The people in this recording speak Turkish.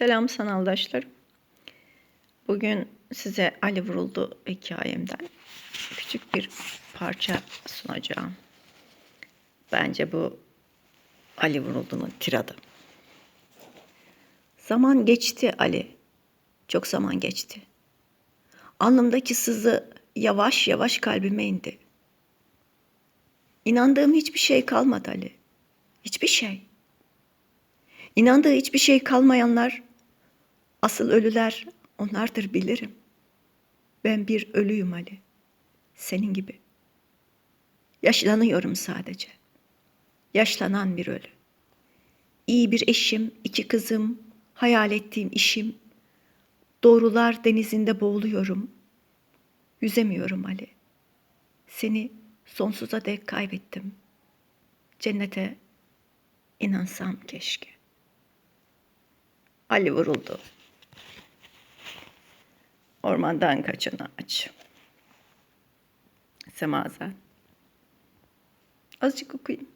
Selam sanaldaşlarım. Bugün size Ali Vuruldu hikayemden küçük bir parça sunacağım. Bence bu Ali Vuruldu'nun tiradı. Zaman geçti Ali. Çok zaman geçti. Alnımdaki sızı yavaş yavaş kalbime indi. İnandığım hiçbir şey kalmadı Ali. Hiçbir şey. İnandığı hiçbir şey kalmayanlar, asıl ölüler onlardır bilirim. Ben bir ölüyüm Ali. Senin gibi. Yaşlanıyorum sadece. Yaşlanan bir ölü. İyi bir eşim, iki kızım, hayal ettiğim işim. Doğrular denizinde boğuluyorum. Yüzemiyorum Ali. Seni sonsuza dek kaybettim. Cennete inansam keşke. Ali vuruldu. Ormandan kaçan ağaç. Semazen. Azıcık okuyayım.